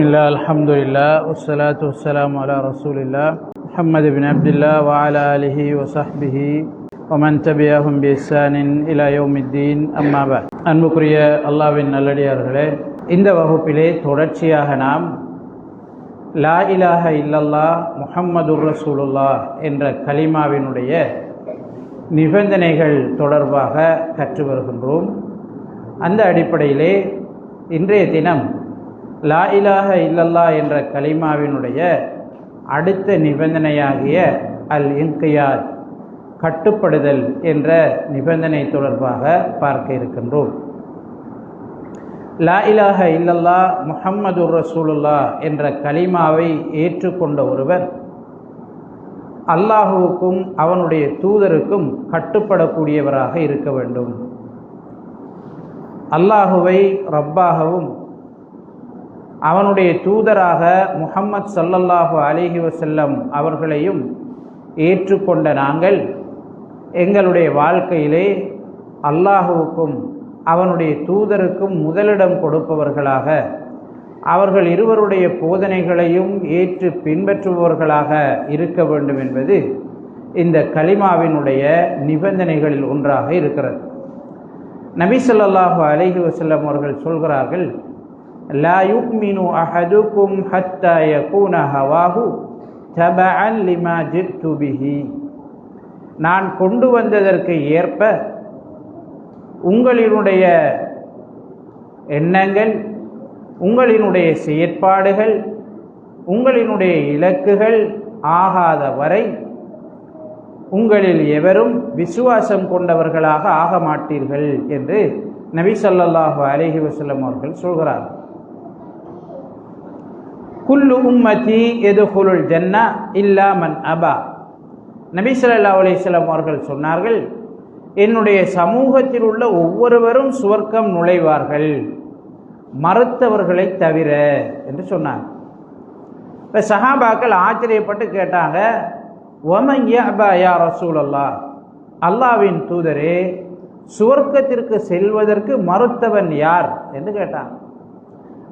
الله الحمد لله والصلاة والسلام على رسول الله محمد بن عبد الله وعلى آله وصحبه ومن تبعهم بإحسان إلى يوم الدين أما بعد அன்புக்குரிய அல்லாவின் நல்லடியார்களே இந்த வகுப்பிலே தொடர்ச்சியாக நாம் லா இலாஹ இல்லல்லா முஹம்மதுர் ரசூலுல்லா என்ற கலிமாவினுடைய நிபந்தனைகள் தொடர்பாக கற்று வருகின்றோம் அந்த அடிப்படையிலே இன்றைய தினம் லா இலாஹ இல்லல்லா என்ற கலிமாவினுடைய அடுத்த நிபந்தனையாகிய அல் இன்கியாத் கட்டுப்படுதல் என்ற நிபந்தனை தொடர்பாக பார்க்க இருக்கின்றோம். லா இலாஹ இல்லல்லா முஹம்மது ரசூலுல்லா என்ற கலிமாவை ஏற்றுக்கொண்ட ஒருவர் அல்லாஹுவுக்கும் அவனுடைய தூதருக்கும் கட்டுப்படக்கூடியவராக இருக்க வேண்டும். அல்லாஹுவை ரப்பாகவும் அவனுடைய தூதராக முஹம்மத் சல்லல்லாஹு அலிஹி வசல்லம் அவர்களையும் ஏற்றுக்கொண்ட நாங்கள் எங்களுடைய வாழ்க்கையிலே அல்லாஹுவுக்கும் அவனுடைய தூதருக்கும் முதலிடம் கொடுப்பவர்களாக அவர்கள் இருவருடைய போதனைகளையும் ஏற்று பின்பற்றுபவர்களாக இருக்க வேண்டும் என்பது இந்த கலிமாவினுடைய நிபந்தனைகளில் ஒன்றாக இருக்கிறது. நபி சொல்லாஹு அலைஹி வசல்லம் அவர்கள் சொல்கிறார்கள் لا يؤمن أحدكم حتى يكون هواه تبعا لما جئت به. நான் கொண்டு வந்ததற்கு ஏற்ப உங்களினுடைய எண்ணங்கள் உங்களினுடைய செயற்பாடுகள் உங்களினுடைய இலக்குகள் ஆகாத வரை உங்களில் எவரும் விசுவாசம் கொண்டவர்களாக ஆக மாட்டீர்கள் என்று நபி ஸல்லல்லாஹு அலைஹி வஸல்லம் அவர்கள் சொல்கிறார்கள். குல்லு உம்மதி எதுகுலுல் ஜன்னா இல்லா மன் அபா நபி ஸல்லல்லாஹு அலைஹி அவர்கள் சொன்னார்கள் என்னுடைய சமூகத்தில் உள்ள ஒவ்வொருவரும் சுவர்க்கம் நுழைவார்கள் மறுத்தவர்களை தவிர என்று சொன்னாங்க. இப்போ சஹாபாக்கள் ஆச்சரியப்பட்டு கேட்டாங்க ஒமன் யபா யா ரசூலல்லா அல்லாவின் தூதரே சுவர்க்கத்திற்கு செல்வதற்கு மறுத்தவன் யார்? என்று கேட்டாங்க.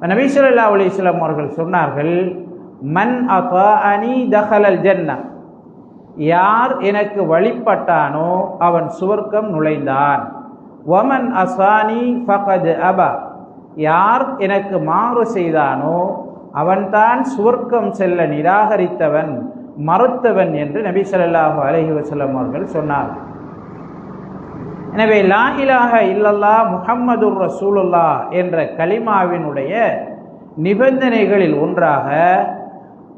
நபீஸ்வல்லா அலிஸ்லாம் அவர்கள் சொன்னார்கள் மன் அகா அனி தஹலல் ஜன்னா. யார் எனக்கு வழிபட்டானோ அவன் சுவர்க்கம் நுழைந்தான். ஒமன் அசானி ஃபகத் அபா. யார் எனக்கு மாறு செய்தானோ அவன்தான் சுவர்க்கம் செல்ல நிராகரித்தவன் மறுத்தவன் என்று நபி சொல்லாஹு அலஹி வசலம் அவர்கள் சொன்னார் எனவே லா இல்லல்லா முஹம்மதுர் ரசூலுல்லா என்ற கலிமாவினுடைய நிபந்தனைகளில் ஒன்றாக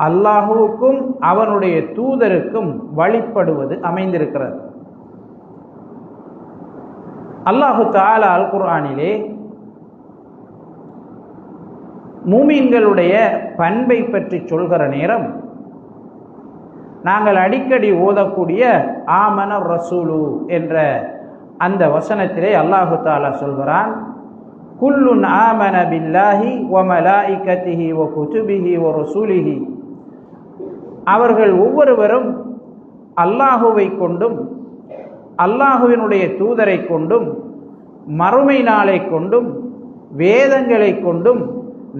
அல்லாஹுவுக்கும் அவனுடைய தூதருக்கும் வழிபடுவது அமைந்திருக்கிறது. அல்லாஹு தாலா அல் குர்ஆனிலே மூமீன்களுடைய பண்பை பற்றி சொல்கிற நேரம் நாங்கள் அடிக்கடி ஓதக்கூடிய ஆமன ரசூலு என்ற அந்த வசனத்திலே அல்லாஹு தாலா சொல்கிறான் குல்லுன் ஆமன பில்லாஹி ஒ மலாஇகத்திஹி ஒ குதுபிஹி ஒ ரசூலிஹி. அவர்கள் ஒவ்வொருவரும் அல்லாஹுவை கொண்டும் அல்லாஹுவினுடைய தூதரை கொண்டும் மறுமை நாளை கொண்டும் வேதங்களை கொண்டும்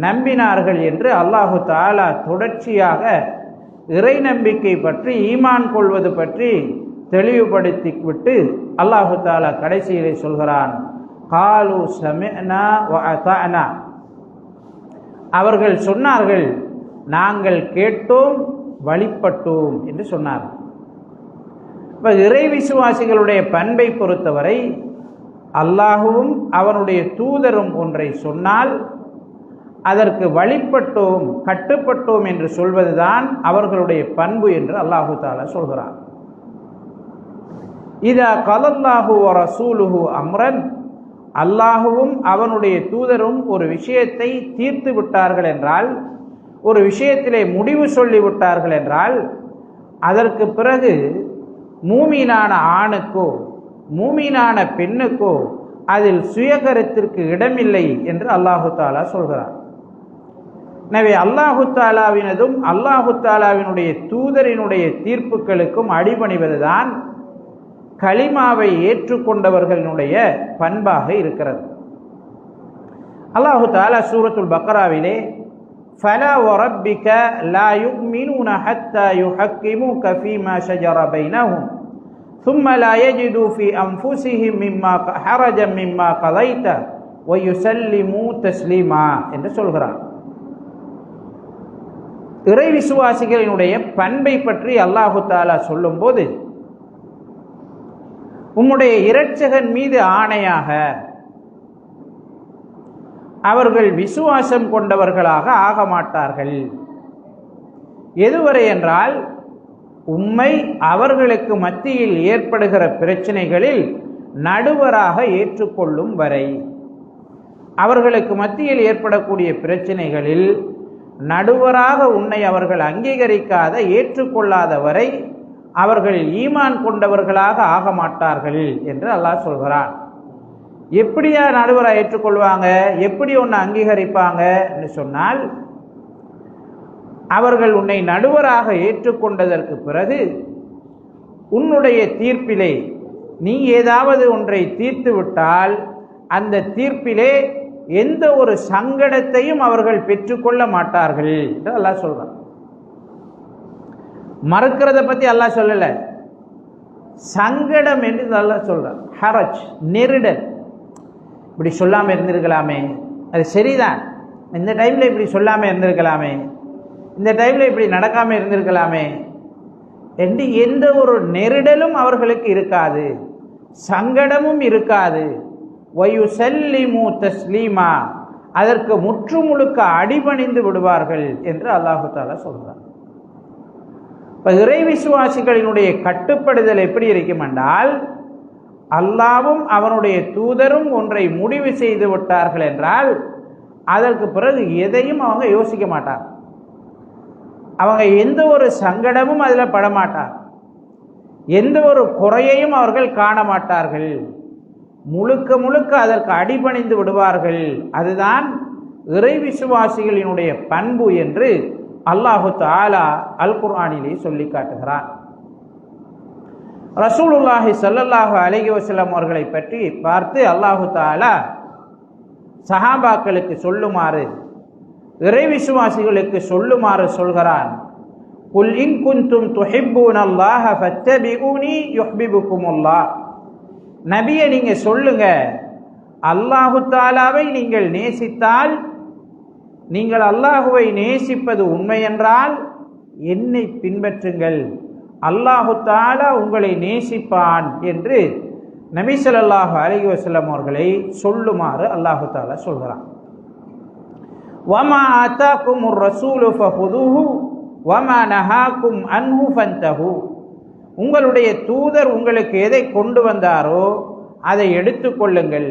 நம்பினார்கள் என்று அல்லாஹு தாலா தொடர்ச்சியாக இறை நம்பிக்கை பற்றி ஈமான் கொள்வது பற்றி தெளிவுபடுத்தி விட்டு அல்லாஹு தாலா கடைசியிலே சொல்கிறான் காலு சமினா அவர்கள் சொன்னார்கள் நாங்கள் கேட்டோம் வழிபட்டோம் என்று சொன்னார். இப்போ இறை விசுவாசிகளுடைய பண்பை பொறுத்தவரை அல்லாஹுவும் அவனுடைய தூதரும் ஒன்றை சொன்னால் அதற்கு வழிபட்டோம் கட்டுப்பட்டோம் என்று சொல்வதுதான் அவர்களுடைய பண்பு என்று அல்லாஹு தாலா சொல்கிறார் இதா கலல்லாஹு ரசூலுஹு அம்ரன். அல்லாஹுவும் அவனுடைய தூதரும் ஒரு விஷயத்தை தீர்த்து விட்டார்கள் என்றால் ஒரு விஷயத்திலே முடிவு சொல்லிவிட்டார்கள் என்றால் அதற்கு பிறகு மூமீனான ஆணுக்கோ மூமீனான பெண்ணுக்கோ அதில் சுயகரத்திற்கு இடமில்லை என்று அல்லாஹு தாலா சொல்கிறார் எனவே அல்லாஹு தாலாவினதும் அல்லாஹு தாலாவினுடைய தூதரினுடைய தீர்ப்புகளுக்கும் அடிபணிவதுதான் களிமாவை ஏற்றுக்கொண்டவர்களுடைய பண்பாக இருக்கிறது அல்லாஹு தாலா சூரத்துல் பக்ராவிலே فلا وربك لا يؤمنون حتى يحكموك فيما شجر بينهم ثم لا يجدوا في أنفسهم مما حرجا مما قضيت ويسلموا تسليما என்று சொல்கிறார் இறை விசுவாசிகளினுடைய பண்பை பற்றி அல்லாஹு தாலா சொல்லும்போது உம்முடைய இரட்சகன் மீது ஆணையாக. அவர்கள் விசுவாசம் கொண்டவர்களாக ஆக மாட்டார்கள் எதுவரை என்றால் உம்மை அவர்களுக்கு மத்தியில் ஏற்படுகிற பிரச்சனைகளில் நடுவராக ஏற்றுக்கொள்ளும் வரை. அவர்களுக்கு மத்தியில் ஏற்படக்கூடிய பிரச்சனைகளில் நடுவராக உன்னை அவர்கள் அங்கீகரிக்காத ஏற்றுக்கொள்ளாத வரை அவர்கள் ஈமான் கொண்டவர்களாக ஆக மாட்டார்கள் என்று அல்லாஹ் சொல்கிறான். எப்படியா நடுவராக ஏற்றுக்கொள்வாங்க? எப்படி உன்னை அங்கீகரிப்பாங்க? என்று சொன்னால் அவர்கள் உன்னை நடுவராக ஏற்றுக்கொண்டதற்கு பிறகு உன்னுடைய தீர்ப்பிலே நீ ஏதாவது ஒன்றை தீர்த்து விட்டால் அந்த தீர்ப்பிலே எந்த ஒரு சங்கடத்தையும் அவர்கள் பெற்றுக்கொள்ள மாட்டார்கள் என்று எல்லாம் சொல்கிறான். மறுக்கிறத பற்றி அல்லாஹ் சொல்லலை. சங்கடம் என்று அல்லாஹ் சொல்கிறார் ஹரஜ் நெருடல். இப்படி சொல்லாமல் இருந்திருக்கலாமே. அது சரிதான். இந்த டைமில் இப்படி சொல்லாமல் இருந்திருக்கலாமே. இந்த டைமில் இப்படி நடக்காமல் இருந்திருக்கலாமே. என்று எந்த ஒரு நெருடலும் அவர்களுக்கு இருக்காது. சங்கடமும் இருக்காது. வயு செல்லிமு தஸ்லீமா. அதற்கு முற்று முழுக்க அடிபணிந்து விடுவார்கள் என்று அல்லாஹு தாலா சொல்கிறார் இப்போ இறை விசுவாசிகளினுடைய கட்டுப்படுதல் எப்படி இருக்கும் என்றால் அல்லாவும் அவனுடைய தூதரும் ஒன்றை முடிவு செய்து விட்டார்கள் என்றால் அதற்கு பிறகு எதையும் அவங்க யோசிக்க மாட்டார் அவங்க எந்த ஒரு சங்கடமும் அதில் படமாட்டார் எந்த ஒரு குறையையும் அவர்கள் காண மாட்டார்கள். முழுக்க முழுக்க அதற்கு அடிபணிந்து விடுவார்கள். அதுதான் இறை விசுவாசிகளினுடைய பண்பு என்று அல்லாஹு தாலா அல் குர்ஆனிலே சொல்லி காட்டுகிறான். ரசூலுல்லாஹி சல்லல்லாஹு அலைஹி வஸல்லம் அவர்களை பற்றி பார்த்து அல்லாஹு தாலா சஹாபாக்களுக்கு சொல்லுமாறு இறை விசுவாசிகளுக்கு சொல்லுமாறு சொல்கிறான். குல் இன் குந்தும் துஹிப்பூன் அல்லாஹ ஃபத்தபிஊனி யுஹ்பிபுக்குமுல்லாஹ் நபியை நீங்கள் சொல்லுங்க அல்லாஹு தாலாவை நீங்கள் நேசித்தால் நீங்கள் அல்லாஹுவை நேசிப்பது உண்மையென்றால் என்னை பின்பற்றுங்கள். அல்லாஹு தாலா உங்களை நேசிப்பான் என்று நபி ஸல்லல்லாஹு அலைஹி அவர்களை சொல்லுமாறு அல்லாஹு தாலா சொல்கிறான் வமா ஆத்தாக்கும் ரசூலு ஃபஹுதுஹு வமா நஹாக்கும் அன்ஹு ஃபந்தஹு உங்களுடைய தூதர் உங்களுக்கு எதை கொண்டு வந்தாரோ அதை எடுத்துக்கொள்ளுங்கள்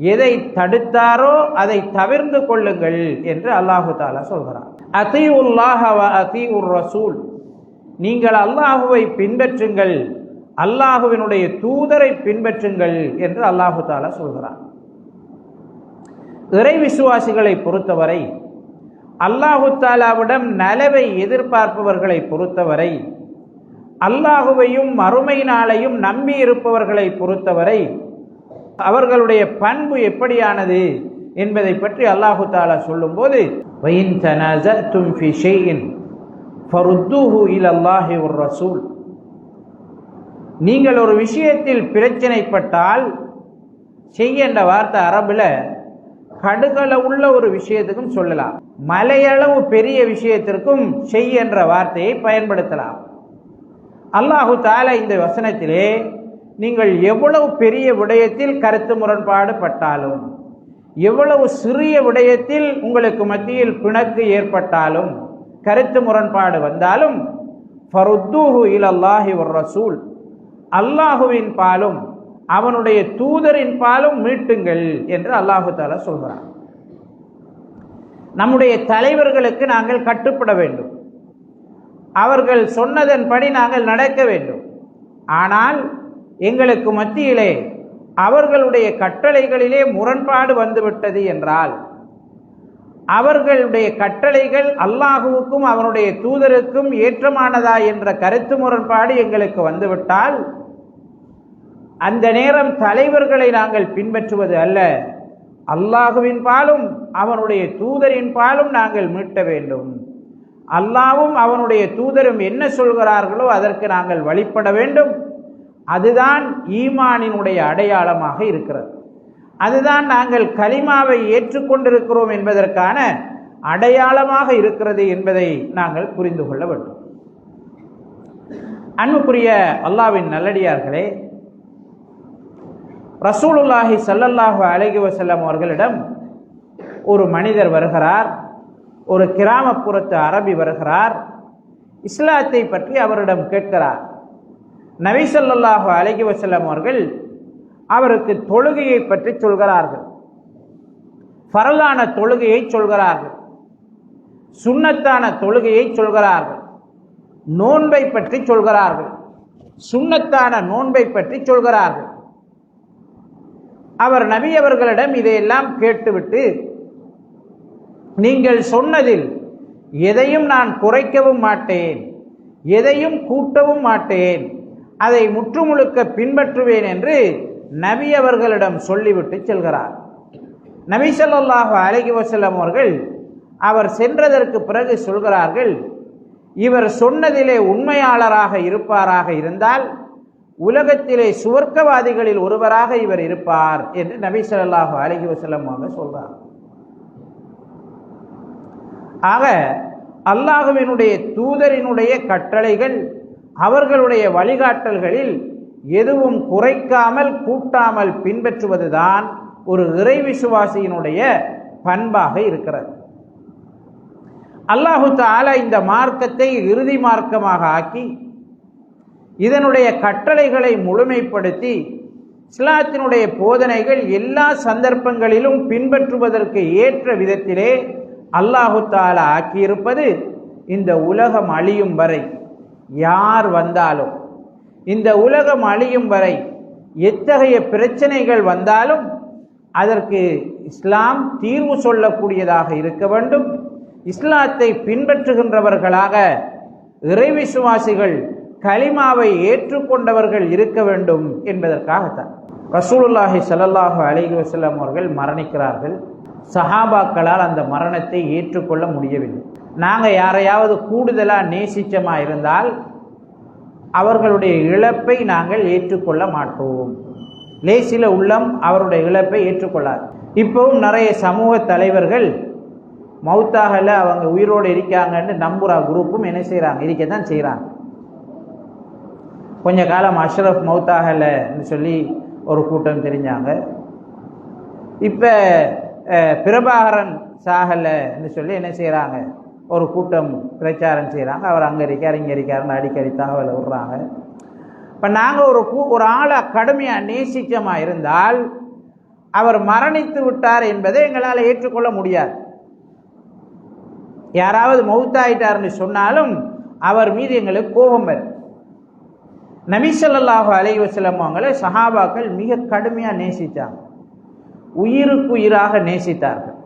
எதை தடுத்தாரோ அதை தவிர்ந்து கொள்ளுங்கள் என்று அல்லாஹு தாலா சொல்கிறார் அதி உல்லாஹ அதி உர் ரசூல் நீங்கள் அல்லாஹுவை பின்பற்றுங்கள். அல்லாஹுவினுடைய தூதரை பின்பற்றுங்கள் என்று அல்லாஹு தாலா சொல்கிறார் இறை விசுவாசிகளை பொறுத்தவரை அல்லாஹு தாலாவிடம் நலவை எதிர்பார்ப்பவர்களை பொறுத்தவரை அல்லாஹுவையும் மறுமை நாளையும் நம்பி இருப்பவர்களை பொறுத்தவரை அவர்களுடைய பண்பு எப்படியானது என்பதை பற்றி அல்லாஹு தாலா சொல்லும்போது வயின் தனசத்தும் ஃபி ஃபருத்துஹு இல் அல்லாஹி ஒரு ரசூல். நீங்கள் ஒரு விஷயத்தில் பிரச்சனைப்பட்டால் செய் என்ற வார்த்தை அரபில் கடுகளவுள்ள ஒரு விஷயத்துக்கும் சொல்லலாம். மலையளவு பெரிய விஷயத்திற்கும் செய் என்ற வார்த்தையை பயன்படுத்தலாம். அல்லாஹு தாலா இந்த வசனத்திலே நீங்கள் எவ்வளவு பெரிய விடயத்தில் கருத்து முரண்பாடு பட்டாலும் எவ்வளவு சிறிய விடயத்தில் உங்களுக்கு மத்தியில் பிணக்கு ஏற்பட்டாலும் கருத்து முரண்பாடு வந்தாலும் ஃபருத்தூஹு இலல்லாஹி ஒரு ரசூல். அல்லாஹுவின் பாலும் அவனுடைய தூதரின் பாலும் மீட்டுங்கள் என்று அல்லாஹு தாலா சொல்கிறான். நம்முடைய தலைவர்களுக்கு நாங்கள் கட்டுப்பட வேண்டும். அவர்கள் சொன்னதன்படி நாங்கள் நடக்க வேண்டும். ஆனால் எங்களுக்கு மத்தியிலே அவர்களுடைய கட்டளைகளிலே முரண்பாடு வந்துவிட்டது என்றால் அவர்களுடைய கட்டளைகள் அல்லாஹுவுக்கும் அவனுடைய தூதருக்கும் ஏற்றமானதா என்ற கருத்து முரண்பாடு எங்களுக்கு வந்துவிட்டால் அந்த நேரம் தலைவர்களை நாங்கள் பின்பற்றுவது அல்ல. அல்லாஹுவின் பாலும் அவனுடைய தூதரின் பாலும் நாங்கள் மீட்ட வேண்டும். அல்லாவும் அவனுடைய தூதரும் என்ன சொல்கிறார்களோ அதற்கு நாங்கள் வழிபட வேண்டும். அதுதான் ஈமானினுடைய அடையாளமாக இருக்கிறது. அதுதான் நாங்கள் கலிமாவை ஏற்றுக்கொண்டிருக்கிறோம் என்பதற்கான அடையாளமாக இருக்கிறது என்பதை நாங்கள் புரிந்து கொள்ள வேண்டும். அன்புக்குரிய அல்லாவின் நல்லடியார்களே ரசூலுல்லாஹி சல்லல்லாஹு அலைஹி வசல்லம் அவர்களிடம் ஒரு மனிதர் வருகிறார் ஒரு கிராமப்புறத்து அரபி வருகிறார் இஸ்லாத்தை பற்றி அவரிடம் கேட்கிறார். நபி ஸல்லல்லாஹு அலைஹி அவர்கள் அவருக்கு தொழுகையை பற்றி சொல்கிறார்கள். பரலான தொழுகையை சொல்கிறார்கள். சுண்ணத்தான தொழுகையை சொல்கிறார்கள். நோன்பை பற்றி சொல்கிறார்கள். சுண்ணத்தான நோன்பை பற்றி சொல்கிறார்கள். அவர் நபி அவர்களிடம் இதையெல்லாம் கேட்டுவிட்டு நீங்கள் சொன்னதில் எதையும் நான் குறைக்கவும் மாட்டேன் எதையும் கூட்டவும் மாட்டேன் அதை முற்றுமுழுக்க பின்பற்றுவேன் என்று நபி அவர்களிடம் சொல்லிவிட்டு செல்கிறார். நபி சொல்லாஹு அலைஹி வஸல்லம் அவர்கள் அவர் சென்றதற்கு பிறகு சொல்கிறார்கள் இவர் சொன்னதிலே உண்மையாளராக இருப்பாராக இருந்தால் உலகத்திலே சுவர்க்கவாதிகளில் ஒருவராக இவர் இருப்பார் என்று நபி சொல்லாஹு அலைஹி வஸல்லம் அவங்க சொல்றார் ஆக அல்லாஹுவினுடைய தூதரினுடைய கட்டளைகள் அவர்களுடைய வழிகாட்டல்களில் எதுவும் குறைக்காமல் கூட்டாமல் பின்பற்றுவதுதான் ஒரு இறை விசுவாசியினுடைய பண்பாக இருக்கிறது. அல்லாஹு தாலா இந்த மார்க்கத்தை இறுதி மார்க்கமாக ஆக்கி இதனுடைய கட்டளைகளை முழுமைப்படுத்தி இஸ்லாத்தினுடைய போதனைகள் எல்லா சந்தர்ப்பங்களிலும் பின்பற்றுவதற்கு ஏற்ற விதத்திலே அல்லாஹு தாலா ஆக்கியிருப்பது இந்த உலகம் அழியும் வரை. யார் வந்தாலும் இந்த உலகம் அழியும் வரை எத்தகைய பிரச்சனைகள் வந்தாலும் அதற்கு இஸ்லாம் தீர்வு சொல்லக்கூடியதாக இருக்க வேண்டும். இஸ்லாத்தை பின்பற்றுகின்றவர்களாக இறைவிசுவாசிகள் கலிமாவை ஏற்றுக்கொண்டவர்கள் இருக்க வேண்டும் என்பதற்காகத்தான். ரசூலுல்லாஹி ஸல்லல்லாஹு அலிஹி வஸல்லம் அவர்கள் மரணிக்கிறார்கள். சஹாபாக்களால் அந்த மரணத்தை ஏற்றுக்கொள்ள முடியவில்லை. நாங்கள் யாரையாவது கூடுதலாக நேசிச்சமா இருந்தால் அவர்களுடைய இழப்பை நாங்கள் ஏற்றுக்கொள்ள மாட்டோம். லேசில உள்ளம் அவருடைய இழப்பை ஏற்றுக்கொள்ளார் இப்பவும் நிறைய சமூக தலைவர்கள் மவுத்தாகல அவங்க உயிரோடு இருக்காங்கன்னு நம்புறா குரூப்பும் என்ன செய்கிறாங்க இருக்க தான் செய்கிறாங்க கொஞ்ச காலம் அஷ்ரஃப் மவுத்தாகலன்னு சொல்லி ஒரு கூட்டம் தெரிஞ்சாங்க. இப்போ பிரபாகரன் சாகலைன்னு சொல்லி என்ன செய்கிறாங்க ஒரு கூட்டம் பிரச்சாரம் செய்கிறாங்க அவர் அங்கே இருக்கார் இங்கே இருக்காருன்னு அடிக்கடி தகவலை விடுறாங்க. இப்போ நாங்கள் ஒரு கூ ஒரு ஆளை கடுமையாக நேசிச்சமா இருந்தால் அவர் மரணித்து விட்டார் என்பதை எங்களால் ஏற்றுக்கொள்ள முடியாது. யாராவது மௌத்தாயிட்டார்னு சொன்னாலும் அவர் மீது எங்களுக்கு கோபம் வரும். நபிசல்லாஹு அலைஹி வஸல்லம் அவங்களை சஹாபாக்கள் மிக கடுமையாக நேசித்தாங்க உயிருக்கு உயிராக நேசித்தார்கள்.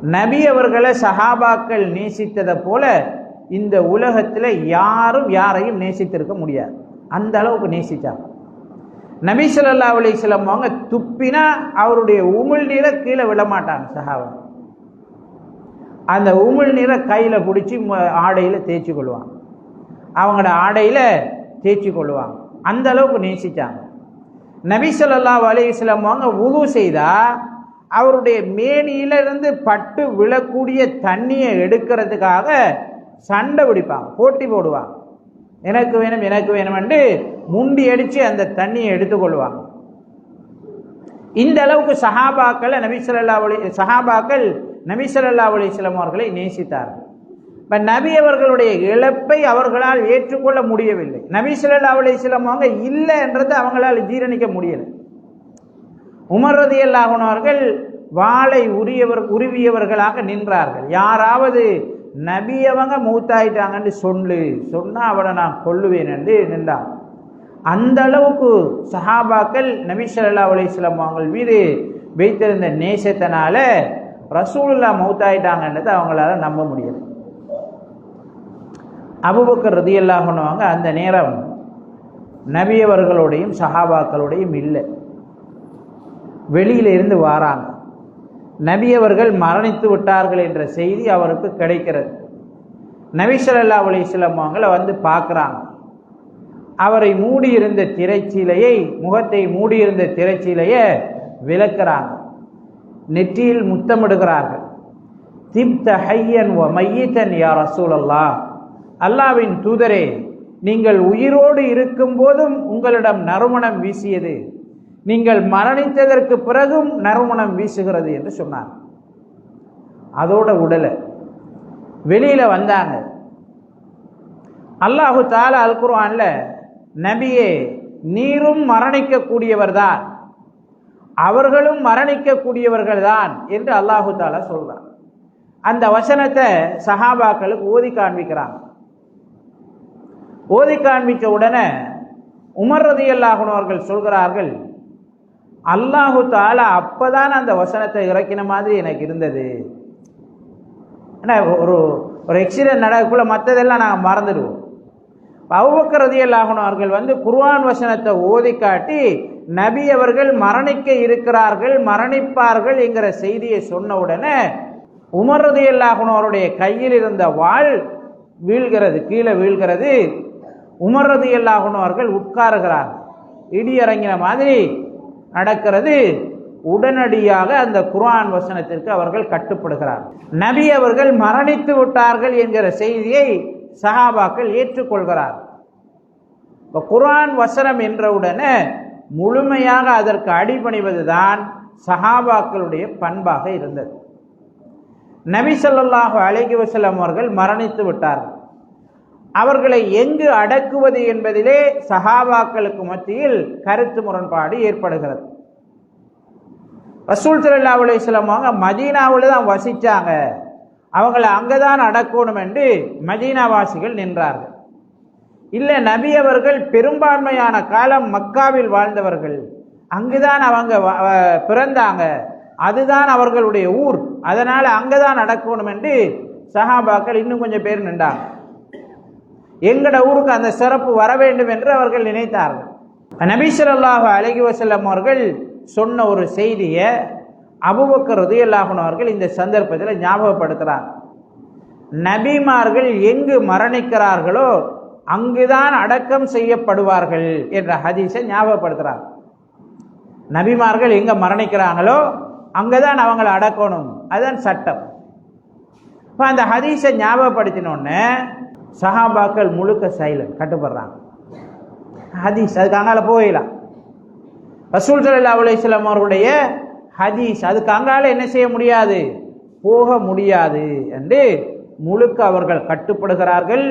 நபி அவர்களை சஹாபாக்கள் நேசித்ததை போல இந்த உலகத்தில் யாரும் யாரையும் நேசித்திருக்க முடியாது. அந்த அளவுக்கு நேசித்தாங்க நபி சொல்லா அலைஹி அவங்க துப்பினா அவருடைய உமிழ் நீரை கீழே விழமாட்டாங்க சஹாபா. அந்த உமிழ் நீரை கையில் பிடிச்சி ஆடையில் தேய்ச்சி கொள்வாங்க. அவங்களோட ஆடையில் தேய்ச்சி கொள்வாங்க. அந்த அளவுக்கு நேசித்தாங்க நபி சொல்லா அலைஹி வஸல்லம் அவங்க உது செய்தால் அவருடைய மேனியிலிருந்து பட்டு விழக்கூடிய தண்ணியை எடுக்கிறதுக்காக சண்டை பிடிப்பாங்க போட்டி போடுவாங்க. எனக்கு வேணும் எனக்கு வேணும்னு முண்டி அடித்து அந்த தண்ணியை எடுத்துக்கொள்வாங்க. இந்த அளவுக்கு சஹாபாக்களை நபிசல்லா ஒளி சஹாபாக்கள் நபிசல்லா ஸல்லல்லாஹு அவர்களை நேசித்தார்கள். இப்போ நபி அவர்களுடைய இழப்பை அவர்களால் ஏற்றுக்கொள்ள முடியவில்லை. நபிசல்லா ஸல்லல்லாஹு அவங்க இல்லை என்றது அவங்களால் ஜீரணிக்க முடியலை. உமர் ரதி அவர்கள் வாளை உரியவர் உருவியவர்களாக நின்றார்கள். யாராவது நபி அவங்க மூத்தாயிட்டாங்கன்னு சொல்லு சொன்னால் அவனை நான் கொல்லுவேன் என்று நின்றான். அந்த அளவுக்கு சஹாபாக்கள் நபி ஸல்லல்லாஹு அவங்கள் மீது வைத்திருந்த நேசத்தினால ரசூலுல்லா மௌத்தாயிட்டாங்கன்றது அவங்களால நம்ப முடியல. அபுபக்கர் ரதியல்லாஹுனவங்க அந்த நேரம் நபியவர்களோடையும் சஹாபாக்களோடையும் இல்லை. வெளியில இருந்து வாராங்க நபியவர்கள் மரணித்து விட்டார்கள் என்ற செய்தி அவருக்கு கிடைக்கிறது. நபிசல்லா அலிஸ்லம் அவங்கள வந்து பார்க்குறாங்க. அவரை மூடியிருந்த திரைச்சீலையை முகத்தை மூடியிருந்த திரைச்சீலையை விளக்குறாங்க. நெற்றியில் முத்தமிடுகிறார்கள். திப்த ஹையன் வ மையத்தன் யார் அசூலல்லா அல்லாவின் தூதரே நீங்கள் உயிரோடு இருக்கும்போதும் உங்களிடம் நறுமணம் வீசியது. நீங்கள் மரணித்ததற்கு பிறகும் நறுமணம் வீசுகிறது என்று சொன்னார். அதோட உடலை வெளியில் வந்தாங்க. அல்லாஹு தால அல் நபியே நீரும் மரணிக்கக்கூடியவர்தான். அவர்களும் மரணிக்கக்கூடியவர்கள் தான் என்று அல்லாஹு தாலா சொல்கிறார் அந்த வசனத்தை சஹாபாக்களுக்கு ஓதி காண்பிக்கிறாங்க. ஓதி காண்பிச்ச உடனே உமர் ரதி அவர்கள் சொல்கிறார்கள் அல்லாஹு தாலா அப்பதான் அந்த வசனத்தை இறக்கின மாதிரி எனக்கு இருந்தது. ஏன்னா ஒரு ஒரு எக்ஸிடென்ட் நடக்கக்குள்ள மற்றதெல்லாம் நாங்கள் மறந்துடுவோம். அவுபக்கர் ரதியல்லாஹன் அவர்கள் வந்து குர்ஆன் வசனத்தை ஓதி காட்டி நபி அவர்கள் மரணிக்க இருக்கிறார்கள் மரணிப்பார்கள் என்கிற செய்தியை சொன்ன உடனே உமர் ரதியல்லாஹன் அவருடைய கையில் இருந்த வாள் வீழ்கிறது கீழே வீழ்கிறது. உமர் ரதியல்லாஹன் அவர்கள் உட்காருகிறார். இடி இறங்கின மாதிரி நடக்கிறது. உடனடியாக அந்த குரான் வசனத்திற்கு அவர்கள் கட்டுப்படுகிறார். நபி அவர்கள் மரணித்து விட்டார்கள் என்கிற செய்தியை சஹாபாக்கள் ஏற்றுக்கொள்கிறார். இப்போ குரான் வசனம் என்றவுடனே முழுமையாக அதற்கு அடிபணிவதுதான் சஹாபாக்களுடைய பண்பாக இருந்தது. நபி சொல்லாஹு அலைஹி வசலம் அவர்கள் மரணித்து விட்டார்கள். அவர்களை எங்கு அடக்குவது என்பதிலே சஹாபாக்களுக்கு மத்தியில் கருத்து முரண்பாடு ஏற்படுகிறது. ரசூல் சல்லா அலுவலாம் அவங்க மதீனாவில் தான் வசித்தாங்க அவங்கள அங்கே தான் அடக்கணும் என்று மதீனாவாசிகள் நின்றார்கள். இல்லை நபி அவர்கள் பெரும்பான்மையான காலம் மக்காவில் வாழ்ந்தவர்கள். அங்குதான் அவங்க வ- பிறந்தாங்க. அதுதான் அவர்களுடைய ஊர். அதனால் அங்கே தான் நடக்கணும் என்று சஹாபாக்கள் இன்னும் கொஞ்சம் பேர் நின்றாங்க. எங்கட ஊருக்கு அந்த சிறப்பு வர வேண்டும் என்று அவர்கள் நினைத்தார்கள். நபி ஸல்லல்லாஹு வசல்லம் அவர்கள் சொன்ன ஒரு செய்தியை அபூபக்கர் அவர்கள் இந்த சந்தர்ப்பத்தில் ஞாபகப்படுத்துகிறார் நபிமார்கள் எங்கு மரணிக்கிறார்களோ அங்குதான் அடக்கம் செய்யப்படுவார்கள் என்ற ஹதீஸை ஞாபகப்படுத்துகிறார் நபிமார்கள் எங்கே மரணிக்கிறாங்களோ அங்கதான் அவங்களை அடக்கணும். அதுதான் சட்டம். இப்போ அந்த ஹதீஸை ஞாபகப்படுத்தினோன்னு சஹாபாக்கள் முழுக்க சைலண்ட் கட்டுப்படுறாங்க. ஹதீஸ் அதுக்கு அங்கால போயிடலாம் ரசூல் சல்லா அலுவலாம் அவர்களுடைய ஹதீஸ் அதுக்கு அங்கால என்ன செய்ய முடியாது? போக முடியாது என்று முழுக்க அவர்கள் கட்டுப்படுகிறார்கள்.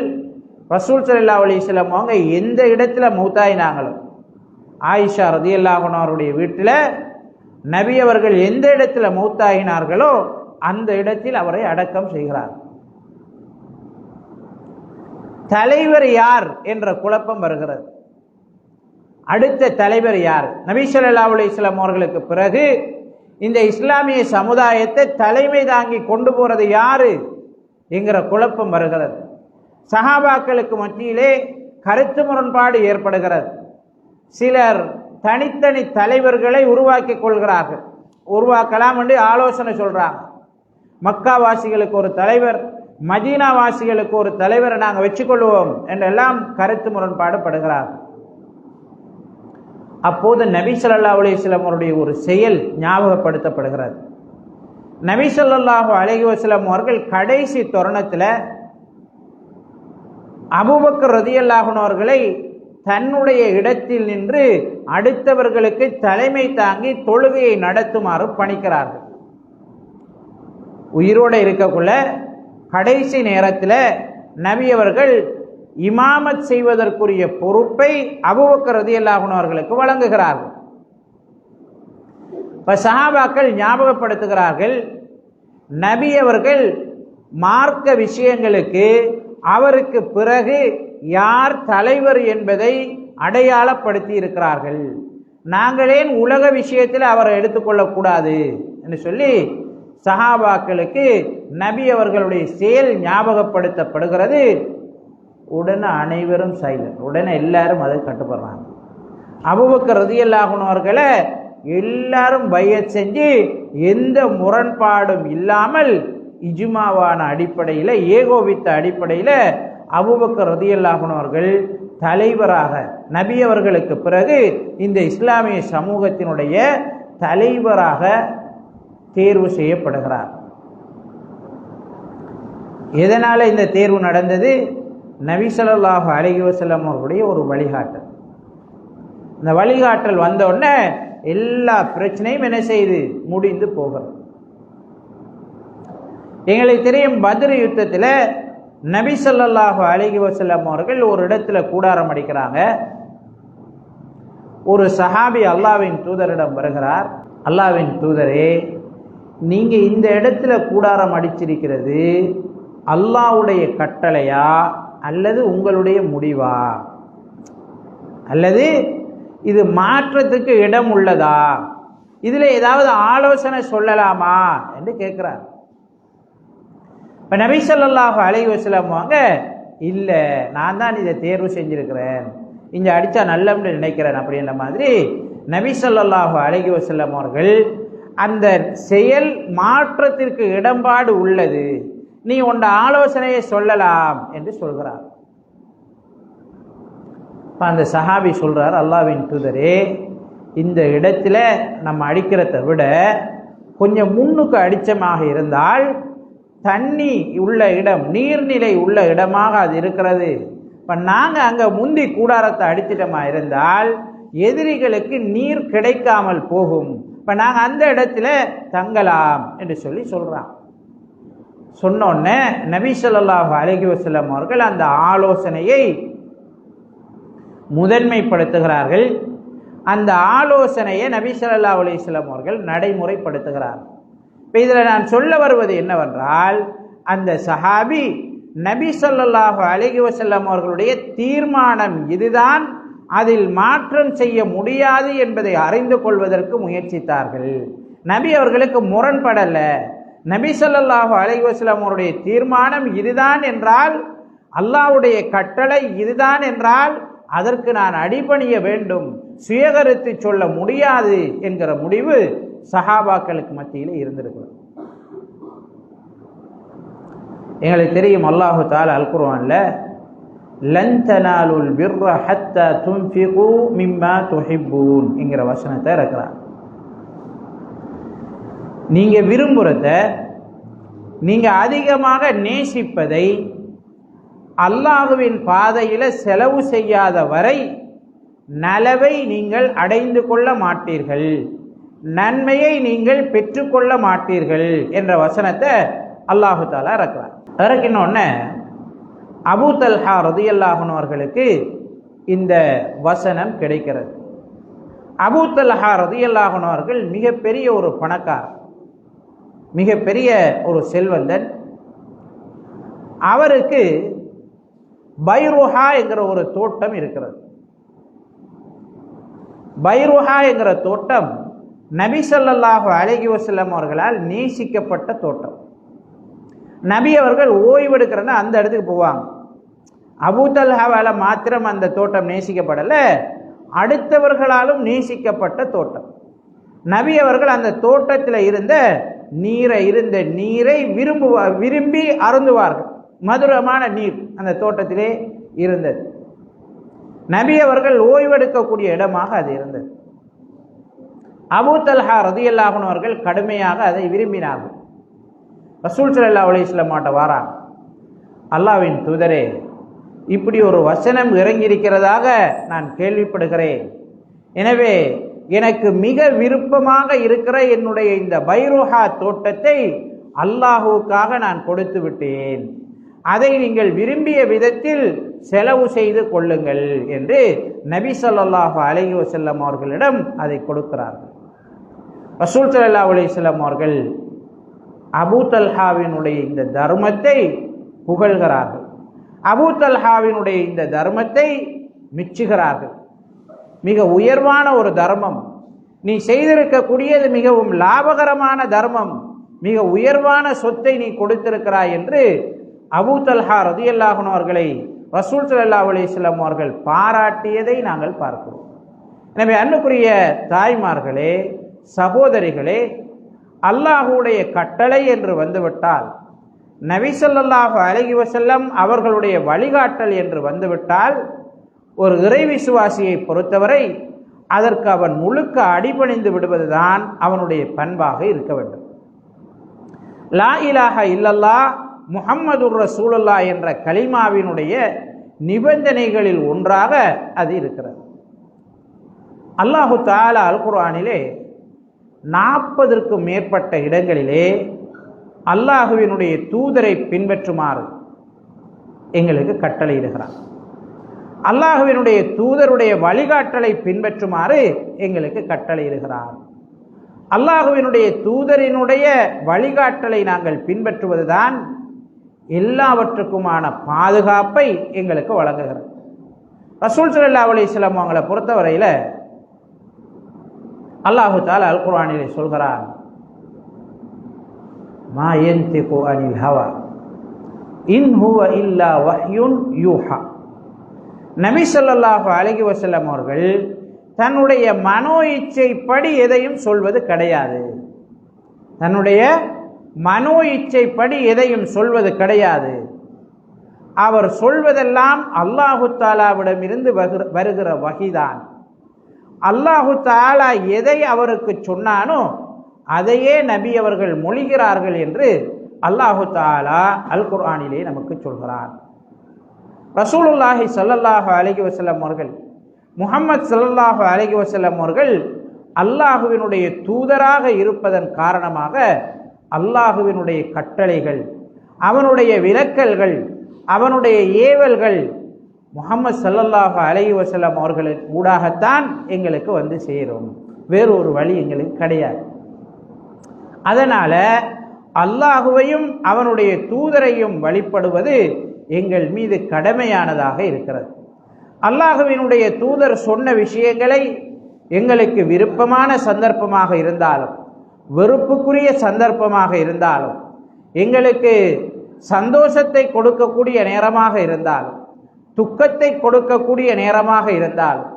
ரசூல் சல்லா அலுவலாம் அவங்க எந்த இடத்துல மௌத்தாயினாங்களோ ஆயிஷா ரதியல்லாஹன் அவருடைய வீட்டில் நபி அவர்கள் எந்த இடத்துல மௌத்தாகினார்களோ அந்த இடத்தில் அவரை அடக்கம் செய்கிறார்கள். தலைவர் யார் என்ற குழப்பம் வருகிறது. அடுத்த தலைவர் யார்? நபி அலிஸ்லாம் அவர்களுக்கு பிறகு இந்த இஸ்லாமிய சமுதாயத்தை தலைமை தாங்கி கொண்டு போகிறது யாரு என்கிற குழப்பம் வருகிறது. சஹாபாக்களுக்கு மத்தியிலே கருத்து முரண்பாடு ஏற்படுகிறது. சிலர் தனித்தனி தலைவர்களை உருவாக்கிக் கொள்கிறார்கள். உருவாக்கலாம் என்று ஆலோசனை சொல்கிறாங்க மக்கா வாசிகளுக்கு ஒரு தலைவர் மதீனா வாசிகளுக்கு ஒரு தலைவரை நாங்கள் வச்சுக்கொள்வோம் என்றெல்லாம் கருத்து முரண்பாடு படுகிறார். அப்போது நபி ஸல்லல்லாஹு அவருடைய ஒரு செயல் ஞாபகப்படுத்தப்படுகிறது. நபி ஸல்லல்லாஹு அலைஹி அவர்கள் கடைசி தருணத்தில் அபுபக்கர் ரதியல்லாகுனவர்களை தன்னுடைய இடத்தில் நின்று அடுத்தவர்களுக்கு தலைமை தாங்கி தொழுகையை நடத்துமாறு பணிக்கிறார்கள். உயிரோடு இருக்கக்குள்ள கடைசி நேரத்தில் நபியவர்கள் இமாமத் செய்வதற்குரிய பொறுப்பை அபுபக்கர் அவர்களுக்கு வழங்குகிறார்கள். இப்போ சஹாபாக்கள் ஞாபகப்படுத்துகிறார்கள் நபி அவர்கள் மார்க்க விஷயங்களுக்கு அவருக்கு பிறகு யார் தலைவர் என்பதை அடையாளப்படுத்தி இருக்கிறார்கள். நாங்களே உலக விஷயத்தில் அவரை எடுத்துக்கொள்ளக்கூடாது என்று சொல்லி சஹாபாக்களுக்கு நபி அவர்களுடைய செயல் ஞாபகப்படுத்தப்படுகிறது. உடனே அனைவரும் சைலண்ட் உடனே எல்லாரும் அதை கட்டுப்படுறாங்க. அபுபக்கர் ரதியல்லாஹுன் அவர்களை எல்லாரும் பைய செஞ்சு எந்த முரண்பாடும் இல்லாமல் இஜுமாவான அடிப்படையில் ஏகோபித்த அடிப்படையில் அபுபக்கர் ரதியல்லாகுனவர்கள் தலைவராக நபியவர்களுக்கு பிறகு இந்த இஸ்லாமிய சமூகத்தினுடைய தலைவராக தேர்வு செய்யப்படுகிறார். எதனால் இந்த தேர்வு நடந்தது? நபி ஸல்லல்லாஹு அலைஹி அவர்களுடைய ஒரு வழிகாட்டல். இந்த வழிகாட்டல் வந்தவுடனே எல்லா பிரச்சனையும் என்ன செய்து? முடிந்து போகிறது. எங்களுக்கு தெரியும் பத்ர யுத்தத்தில் நபி ஸல்லல்லாஹு அழகி வசல்லம் அவர்கள் ஒரு இடத்துல கூடாரம் அடிக்கிறாங்க. ஒரு சஹாபி அல்லாவின் தூதரிடம் வருகிறார். அல்லாவின் தூதரே நீங்கள் இந்த இடத்துல கூடாரம் அடிச்சிருக்கிறது அல்லாஹ்வுடைய கட்டளையா அல்லது உங்களுடைய முடிவா? அல்லது இது மாற்றத்துக்கு இடம் உள்ளதா? இதில் ஏதாவது ஆலோசனை சொல்லலாமா? என்று கேட்குறார். இப்போ நபி சொல்லாஹு அலைஹி வஸல்லம் வாங்க நான் தான் இதை தேர்வு செஞ்சுருக்கிறேன். இங்கே அடித்தா நல்லம்னு நினைக்கிறேன் அப்படின்ற மாதிரி நபி சொல்லாஹு அழகி வசல்லம் அவர்கள் அந்த செயல் மாற்றத்திற்கு இடம்பாடு உள்ளது. நீ உண்ட ஆலோசனையை சொல்லலாம் என்று சொல்கிறார். இப்போ அந்த சஹாபி சொல்கிறார் அல்லாவின் தூதரே இந்த இடத்துல நம்ம அடிக்கிறத விட கொஞ்சம் முன்னுக்கு அடிச்சமாக இருந்தால் தண்ணி உள்ள இடம் நீர்நிலை உள்ள இடமாக அது இருக்கிறது. இப்போ நாங்கள் அங்கே முந்தி கூடாரத்தை அடிச்சிட்டமா இருந்தால் எதிரிகளுக்கு நீர் கிடைக்காமல் போகும். இப்போ நாங்கள் அந்த இடத்துல தங்கலாம் என்று சொல்லி சொல்கிறான் சொன்னோடனே நபி ஸல்லல்லாஹு அலைஹி அவர்கள் அந்த ஆலோசனையை முதன்மைப்படுத்துகிறார்கள். அந்த ஆலோசனையை நபி ஸல்லல்லாஹு அவர்கள் நடைமுறைப்படுத்துகிறார். இப்போ இதில் நான் சொல்ல வருவது என்னவென்றால் அந்த சஹாபி நபி ஸல்லல்லாஹு அலைஹி வசல்லம் அவர்களுடைய தீர்மானம் இதுதான். அதில் மாற்றம் செய்ய முடியாது என்பதை அறிந்து கொள்வதற்கு முயற்சித்தார்கள். நபி அவர்களுக்கு முரண்படலை. நபி ஸல்லல்லாஹு அலைவாஸ்லாம் அவருடைய தீர்மானம் இதுதான் என்றால் அல்லாஹ்வுடைய கட்டளை இதுதான் என்றால் அதற்கு நான் அடிபணிய வேண்டும் சுயகரித்து சொல்ல முடியாது என்கிற முடிவு சஹாபாக்களுக்கு மத்தியில் இருந்திருக்கிறது. எங்களுக்கு தெரியும் அல்லாஹு தால் அல் லன் தனாலுல் பிர்ர ஹத்தா துன்ஃபிகு மிம்மா துஹிப்பூன் என்கிற வசனத்தை இறக்குறாங்க நீங்க விரும்புறத நீங்க அதிகமாக நேசிப்பதை அல்லாஹுவின் பாதையில செலவு செய்யாத வரை நலவை நீங்கள் அடைந்து கொள்ள மாட்டீர்கள். நன்மையை நீங்கள் பெற்றுக்கொள்ள மாட்டீர்கள் என்ற வசனத்தை அல்லாஹு தாலா இறக்குறார் இறக்கினோடனே அபு தல்ஹா ரதியல்லாஹன் அவர்களுக்கு இந்த வசனம் கிடைக்கிறது. அபு தல்ஹா ரதியல்லாஹன் அவர்கள் மிகப்பெரிய ஒரு பணக்காரர் மிகப்பெரிய ஒரு செல்வந்தன். அவருக்கு பைருஹா என்கிற ஒரு தோட்டம் இருக்கிறது. பைருஹா என்கிற தோட்டம் நபி ஸல்லல்லாஹு அழகி வசல்லம் அவர்களால் நேசிக்கப்பட்ட தோட்டம். நபி அவர்கள் ஓய்வெடுக்கிறன்னா அந்த இடத்துக்கு போவாங்க. அபூதல்ஹாவால் மாத்திரம் அந்த தோட்டம் நேசிக்கப்படலை. அடுத்தவர்களாலும் நேசிக்கப்பட்ட தோட்டம். நபி அவர்கள் அந்த தோட்டத்தில் இருந்த நீரை இருந்த நீரை விரும்புவா விரும்பி அருந்துவார்கள். மதுரமான நீர் அந்த தோட்டத்திலே இருந்தது. நபி அவர்கள் ஓய்வெடுக்கக்கூடிய இடமாக அது இருந்தது. அபூத்தல்ஹா தல்ஹா ரதியல்லாஹன் அவர்கள் கடுமையாக அதை விரும்பினார்கள். ரசூல் சல்லா அலிஸ்லாம் மாட்ட வாரா அல்லாவின் தூதரே இப்படி ஒரு வசனம் இறங்கியிருக்கிறதாக நான் கேள்விப்படுகிறேன். எனவே எனக்கு மிக விருப்பமாக இருக்கிற என்னுடைய இந்த பைரோஹா தோட்டத்தை அல்லாஹுவுக்காக நான் கொடுத்து விட்டேன். அதை நீங்கள் விரும்பிய விதத்தில் செலவு செய்து கொள்ளுங்கள் என்று நபி சொல்லாஹு அலஹி வசல்லம் அவர்களிடம் அதை கொடுக்கிறார்கள். ரசூல் சல்லா அலிஸ்லாம் அவர்கள் அபூ தல்ஹாவினுடைய இந்த தர்மத்தை புகழ்கிறார்கள். அபூ தல்ஹாவினுடைய இந்த தர்மத்தை மிச்சுகிறார்கள். மிக உயர்வான ஒரு தர்மம். நீ செய்திருக்கக்கூடியது மிகவும் லாபகரமான தர்மம். மிக உயர்வான சொத்தை நீ கொடுத்திருக்கிறாய் என்று அபூ தல்ஹா ரதியல்லாஹன் அவர்களை ரசூல் சல்லா அலிஸ்லாம் அவர்கள் பாராட்டியதை நாங்கள் பார்க்கிறோம். எனவே அன்னுக்குரிய தாய்மார்களே சகோதரிகளே அல்லாஹுடைய கட்டளை என்று வந்துவிட்டால் நபிசல்லாஹு அலஹி வசல்லம் அவர்களுடைய வழிகாட்டல் என்று வந்துவிட்டால் ஒரு இறை விசுவாசியை பொறுத்தவரை அதற்கு அவன் முழுக்க அடிபணிந்து விடுவதுதான் அவனுடைய பண்பாக இருக்க வேண்டும். லா இலாஹ இல்லல்லா முஹம்மதுர் சூழல்லா என்ற கலிமாவினுடைய நிபந்தனைகளில் ஒன்றாக அது இருக்கிறது. அல்லாஹு தாலா அல் குர்ஆனிலே நாற்பதற்கும் மேற்பட்ட இடங்களிலே அல்லாஹுவினுடைய தூதரை பின்பற்றுமாறு எங்களுக்கு கட்டளையிடுகிறார். அல்லாஹுவினுடைய தூதருடைய வழிகாட்டலை பின்பற்றுமாறு எங்களுக்கு கட்டளையிடுகிறார். அல்லாஹுவினுடைய தூதரினுடைய வழிகாட்டலை நாங்கள் பின்பற்றுவதுதான் எல்லாவற்றுக்குமான பாதுகாப்பை எங்களுக்கு வழங்குகிறது. ரசூல் சல்லா அலிஸ்லாம் அவங்களை பொறுத்தவரையில் அல்லாஹு தால் அல் குர்ஆனிலே சொல்கிறார் மா யன்திகு அனில் ஹவா இன் ஹுவ இல்லா வஹ்யுன் யூஹா நபி ஸல்லல்லாஹு அலைஹி வசலம் அவர்கள் தன்னுடைய மனோ இச்சைப்படி எதையும் சொல்வது கிடையாது. தன்னுடைய மனோ இச்சைப்படி எதையும் சொல்வது கிடையாது. அவர் சொல்வதெல்லாம் அல்லாஹு தாலாவிடமிருந்து வகுற- வருகிற வகைதான். அல்லாஹு தாலா எதை அவருக்கு சொன்னானோ அதையே நபி அவர்கள் மொழிகிறார்கள் என்று அல்லாஹு தாலா அல் குர்ஆனிலே நமக்கு சொல்கிறார். ரசூலுல்லாஹி சல்லல்லாஹு அலகி வசல்லம் அவர்கள் முகம்மது சல்லல்லாஹு அலகி வசல்லம் அவர்கள் அல்லாஹுவினுடைய தூதராக இருப்பதன் காரணமாக அல்லாஹுவினுடைய கட்டளைகள் அவனுடைய விலக்கல்கள் அவனுடைய ஏவல்கள் முகமது சல்லல்லாஹு அலைஹி வஸல்லம் அவர்களின் ஊடாகத்தான் எங்களுக்கு வந்து சேரும். வேறொரு வழி எங்களுக்கு கிடையாது. அதனால் அல்லாஹுவையும் அவனுடைய தூதரையும் வழிபடுவது எங்கள் மீது கடமையானதாக இருக்கிறது. அல்லாஹுவினுடைய தூதர் சொன்ன விஷயங்களை எங்களுக்கு விருப்பமான சந்தர்ப்பமாக இருந்தாலும் வெறுப்புக்குரிய சந்தர்ப்பமாக இருந்தாலும் எங்களுக்கு சந்தோஷத்தை கொடுக்கக்கூடிய நேரமாக இருந்தாலும் துக்கத்தை கொடுக்கக்கூடிய நேரமாக இருந்தாலும்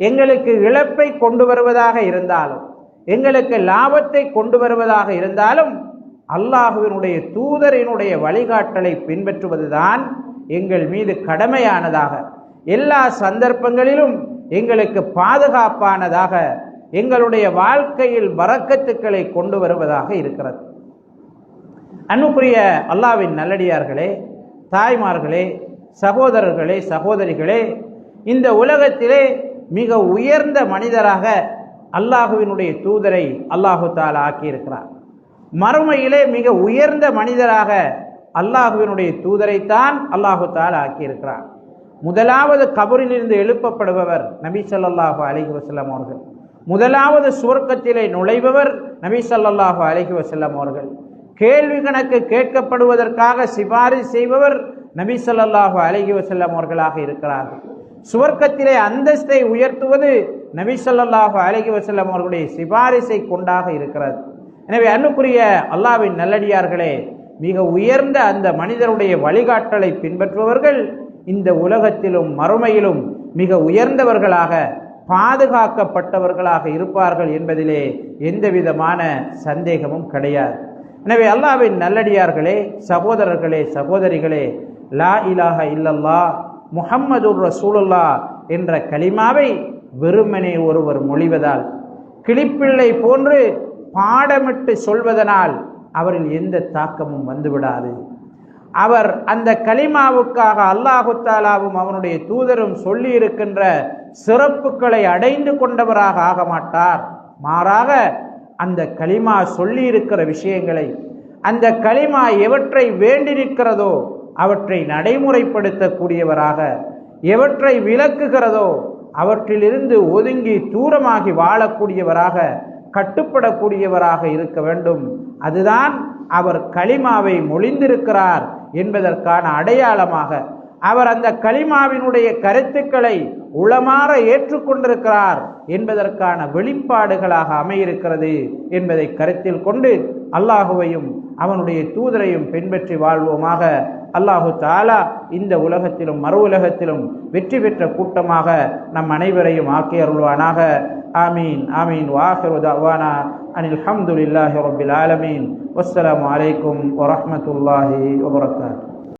எங்களுக்கு இழப்பை கொண்டு வருவதாக இருந்தாலும் எங்களுக்கு லாபத்தை கொண்டு வருவதாக இருந்தாலும் அல்லாஹுவினுடைய தூதரினுடைய வழிகாட்டலை பின்பற்றுவதுதான் எங்கள் மீது கடமையானதாக. எல்லா சந்தர்ப்பங்களிலும் எங்களுக்கு பாதுகாப்பானதாக எங்களுடைய வாழ்க்கையில் வரக்கத்துக்களை கொண்டு வருவதாக இருக்கிறது. அன்புக்குரிய அல்லாவின் நல்லடியார்களே தாய்மார்களே சகோதரர்களே சகோதரிகளே இந்த உலகத்திலே மிக உயர்ந்த மனிதராக அல்லாஹுவினுடைய தூதரை அல்லாஹு தாலா ஆக்கியிருக்கிறார். மறுமையிலே மிக உயர்ந்த மனிதராக அல்லாஹுவினுடைய தூதரைத்தான் அல்லாஹு தாலா ஆக்கியிருக்கிறார். முதலாவது கபரிலிருந்து எழுப்பப்படுபவர் நபி சல்லாஹு அலஹி வசல்லம் அவர்கள். முதலாவது சுவர்க்கத்திலே நுழைபவர் நபி சல்லாஹு அலஹி வசல்லம் அவர்கள். கேள்வி கணக்கு கேட்கப்படுவதற்காக சிபாரிசு செய்பவர் நபி ஸல்லல்லாஹு அலஹி வசல்லம் அவர்களாக இருக்கிறார்கள். சுவர்க்கத்திலே அந்தஸ்தை உயர்த்துவது நபிசல்லாஹு ஸல்லல்லாஹு வசல்லம் அவர்களுடைய சிபாரிசை கொண்டாக இருக்கிறது. எனவே அன்புக்குரிய அல்லாவின் நல்லடியார்களே மிக உயர்ந்த அந்த மனிதருடைய வழிகாட்டலை பின்பற்றுபவர்கள் இந்த உலகத்திலும் மறுமையிலும் மிக உயர்ந்தவர்களாக பாதுகாக்கப்பட்டவர்களாக இருப்பார்கள் என்பதிலே எந்தவிதமான சந்தேகமும் கிடையாது. எனவே அல்லாவின் நல்லடியார்களே சகோதரர்களே சகோதரிகளே லா இலாக இல்லல்லா முஹம்மதுர் ரசூலுல்லா என்ற கலிமாவை வெறுமனே ஒருவர் மொழிவதால் கிளிப்பிள்ளை போன்று பாடமிட்டு சொல்வதனால் அவரில் எந்த தாக்கமும் வந்துவிடாது. அவர் அந்த கலிமாவுக்காக அல்லாஹு தாலாவும் அவனுடைய தூதரும் சொல்லி இருக்கின்ற சிறப்புகளை அடைந்து கொண்டவராக ஆக மாட்டார். மாறாக அந்த கலிமா சொல்லி இருக்கிற விஷயங்களை அந்த கலிமா எவற்றை வேண்டியிருக்கிறதோ அவற்றை நடைமுறைப்படுத்தக்கூடியவராக எவற்றை விளக்குகிறதோ அவற்றிலிருந்து ஒதுங்கி தூரமாகி வாழக்கூடியவராக கட்டுப்படக்கூடியவராக இருக்க வேண்டும். அதுதான் அவர் களிமாவை மொழிந்திருக்கிறார் என்பதற்கான அடையாளமாக. அவர் அந்த களிமாவினுடைய கருத்துக்களை உளமாற ஏற்றுக்கொண்டிருக்கிறார் என்பதற்கான வெளிப்பாடுகளாக அமையிருக்கிறது என்பதை கருத்தில் கொண்டு அல்லாஹுவையும் அவனுடைய தூதரையும் பின்பற்றி வாழ்வோமாக. அல்லாஹு தாலா இந்த உலகத்திலும் மறு உலகத்திலும் வெற்றி பெற்ற கூட்டமாக நம் அனைவரையும் ஆக்கி அருள்வானாக. ஆமீன் ஆமீன். வாஹருதானா அனில் ஹம்துலில்லாஹி ரபில் ஆலமீன். வஸ்ஸலாமு அலைக்கும் வரமத்துல்லாஹி வபரகாத்து